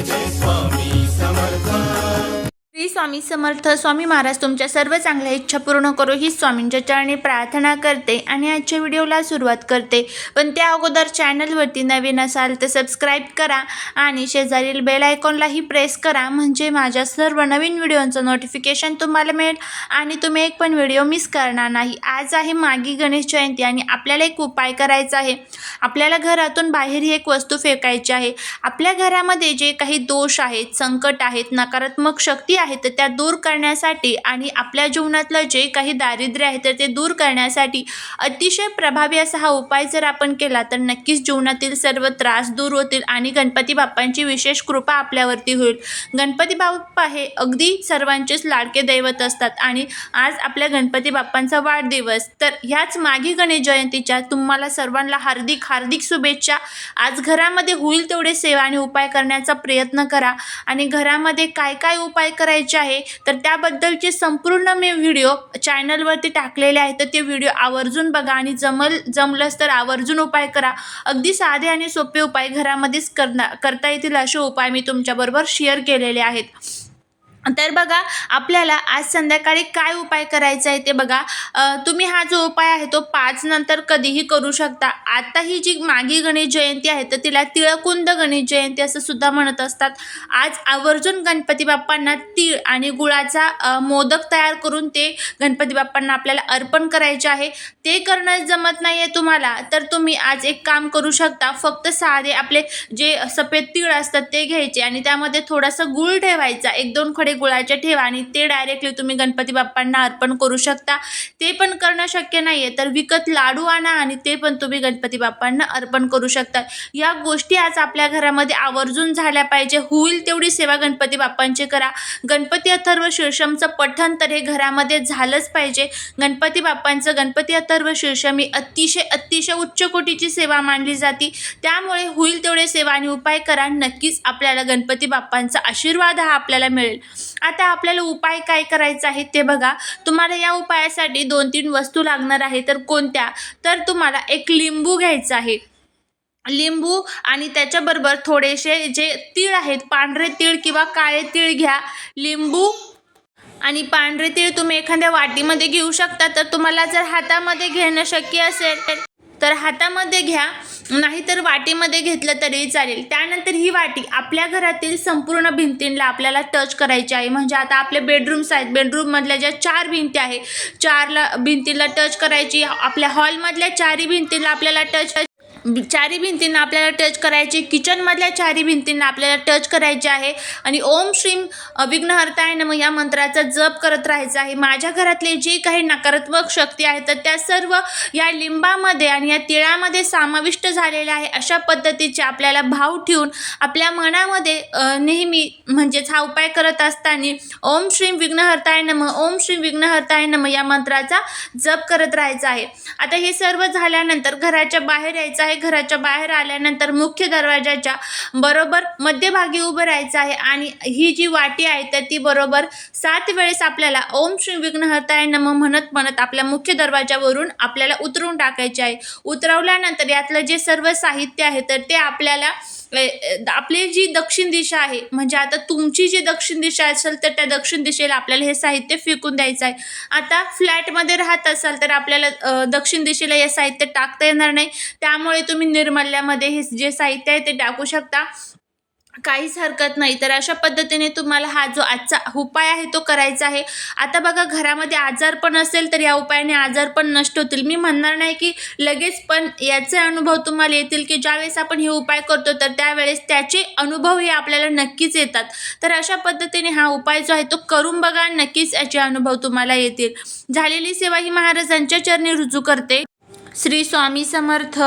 जय जय स्वामी समर्थ श्री स्वामी समर्थ स्वामी महाराज तुमच्या सर्व चांगल्या इच्छा पूर्ण करू ही स्वामींच्या चरणी प्रार्थना करते आणि आजच्या व्हिडिओला सुरुवात करते. पण त्या अगोदर चॅनलवरती नवीन असाल तर सबस्क्राईब करा आणि शेजारील बेल आयकॉनलाही प्रेस करा म्हणजे माझ्या सर्व नवीन व्हिडिओंचं नोटिफिकेशन तुम्हाला मिळेल आणि तुम्ही एक पण व्हिडिओ मिस करणार नाही. आज आहे मागी गणेश जयंती आणि आपल्याला एक उपाय करायचा आहे. आपल्याला घरातून बाहेर ही एक वस्तू फेकायची आहे. आपल्या घरामध्ये जे काही दोष आहेत संकट आहेत नकारात्मक शक्ती आहेत तर त्या दूर करण्यासाठी आणि आपल्या जीवनातलं जे काही दारिद्र्य आहे तर ते दूर करण्यासाठी अतिशय प्रभावी असा हा उपाय जर आपण केला तर नक्कीच जीवनातील सर्व त्रास दूर होतील आणि गणपती बाप्पांची विशेष कृपा आपल्यावरती होईल. गणपती बाप्पा हे अगदी सर्वांचेच लाडके दैवत असतात आणि आज आपल्या गणपती बाप्पांचा वाढदिवस तर ह्याच मागी गणेश जयंतीच्या तुम्हाला सर्वांना हार्दिक हार्दिक शुभेच्छा. आज घरामध्ये होईल तेवढे सेवा आणि उपाय करण्याचा प्रयत्न करा आणि घरामध्ये काय काय उपाय करायचे आहे तर त्याबद्दलचे संपूर्ण मी व्हिडिओ चॅनलवरती टाकलेले आहे तर ते व्हिडिओ आवर्जून बघा आणि जमल जमलंच तर आवर्जून उपाय करा. अगदी साधे आणि सोपे उपाय घरामध्येच करणार करता येतील असे उपाय मी तुमच्याबरोबर शेअर केलेले आहेत. तर बघा आपल्याला आज संध्याकाळी काय उपाय करायचा आहे ते बघा. तुम्ही हा जो उपाय आहे तो पाच नंतर कधीही करू शकता. आता ही जी मागी गणेश जयंती आहे तर तिला तिळकुंद गणेश जयंती असं सुद्धा म्हणत असतात. आज आवर्जून गणपती बाप्पांना तीळ आणि गुळाचा मोदक तयार करून ते गणपती बाप्पांना आपल्याला अर्पण करायचे आहे. ते करणं जमत नाही आहे तुम्हाला तर तुम्ही आज एक काम करू शकता. फक्त साधे आपले जे सफेद तीळ असतात ते घ्यायचे आणि त्यामध्ये थोडासा गुळ ठेवायचा. एक दोन खडे गुळाच्या ठेवा आणि ते डायरेक्टली तुम्ही गणपती बाप्पांना अर्पण करू शकता. ते पण करणं शक्य नाही आहे तर विकत लाडू आणा आणि ते पण तुम्ही गणपती बाप्पांना अर्पण करू शकता. या गोष्टी आज आपल्या घरामध्ये आवर्जून झाल्या पाहिजे. होईल तेवढी सेवा गणपती बाप्पांची करा. गणपती अथर्व शीर्षमचं पठण तर हे घरामध्ये झालंच पाहिजे. गणपती बाप्पांचं गणपती अथर्व शीर्षम ही अतिशय अतिशय उच्च कोटीची सेवा मानली जाते. त्यामुळे होईल तेवढे सेवा आणि उपाय करा. नक्कीच आपल्याला गणपती बाप्पांचा आशीर्वाद हा आपल्याला मिळेल. आता आपल्याला उपाय काय करायचा आहे ते बघा. तुम्हाला या उपायासाठी दोन तीन वस्तू लागणार आहे तर कोणत्या? तर तुम्हाला एक लिंबू घ्यायचा आहे. लिंबू आणि त्याच्याबरोबर थोडेसे जे तीळ आहेत पांढरे तीळ किंवा काळे तीळ घ्या. लिंबू आणि पांढरे तीळ तुम्ही एखाद्या वाटीमध्ये घेऊ शकता. तर तुम्हाला जर हातामध्ये घेणं शक्य असेल तर हातामध्ये घ्या. नाहीतर वाटीमध्ये घेतलं तरी चालेल. त्यानंतर ही वाटी आपल्या घरातील संपूर्ण भिंतींना आपल्याला टच करायची आहे. म्हणजे आता आपले बेडरूम्स आहेत. बेडरूममधल्या ज्या चार भिंती आहे चारला भिंतीला टच करायची. आपल्या हॉलमधल्या चारही भिंतीला आपल्याला टच चारी भिंतींना आपल्याला टच करायची. किचनमधल्या चारी भिंतींना आपल्याला टच करायचे आहे. आणि ओम श्रीम विघ्नहर्ताय नम या मंत्राचा जप करत राहायचा आहे. माझ्या घरातले जे काही नकारात्मक शक्ती आहेत तर त्या सर्व या लिंबामध्ये आणि या तिळामध्ये समाविष्ट झालेल्या आहे. अशा पद्धतीचे आपल्याला भाव ठेवून आपल्या मनामध्ये नेहमी म्हणजेच हा उपाय करत असताना ओम श्रीम विघ्नहर्ताय नम ओम श्रीम विघ्नहर्ताय नम या मंत्राचा जप करत राहायचा आहे. आता हे सर्व झाल्यानंतर घराच्या बाहेर यायचं आहे. घराच्या बाहेर आल्यानंतर मुख्य दरवाजाच्या बरोबर मध्यभागी उभं राहायचं आहे आणि ही जी वाटी आहे तर ती बरोबर सात वेळेस आपल्याला ओम श्री विघ्नहर्ताय नम म्हणत म्हणत आपल्या मुख्य दरवाजावरून आपल्याला उतरून टाकायचे आहे. उतरवल्यानंतर यातलं जे सर्व साहित्य आहे तर ते आपल्याला आपली जी दक्षिण दिशा आहे म्हणजे आता तुमची जी दक्षिण दिशा असेल तर त्या दक्षिण दिशेला आपल्याला हे साहित्य फेकून द्यायचं आहे. आता फ्लॅटमध्ये राहत असाल तर आपल्याला दक्षिण दिशेला हे साहित्य टाकता येणार नाही. त्यामुळे तुम्ही निर्मल्यामध्ये हे जे साहित्य आहे ते टाकू शकता. काहीच हरकत नाही. तर अशा पद्धतीने तुम्हाला हा जो आजचा उपाय आहे तो करायचा आहे. आता बघा घरामध्ये आजार पण असेल तर या उपायाने आजार पण नष्ट होतील. मी म्हणणार नाही की लगेच पण याचे अनुभव तुम्हाला येतील की ज्यावेळेस आपण हे उपाय करतो तर त्यावेळेस त्याचे अनुभव हे आपल्याला नक्कीच येतात. तर अशा पद्धतीने हा उपाय जो आहे तो करून बघा नक्कीच याचे अनुभव तुम्हाला येतील. झालेली सेवा ही महाराजांच्या चरणी रुजू करते. श्री स्वामी समर्थ.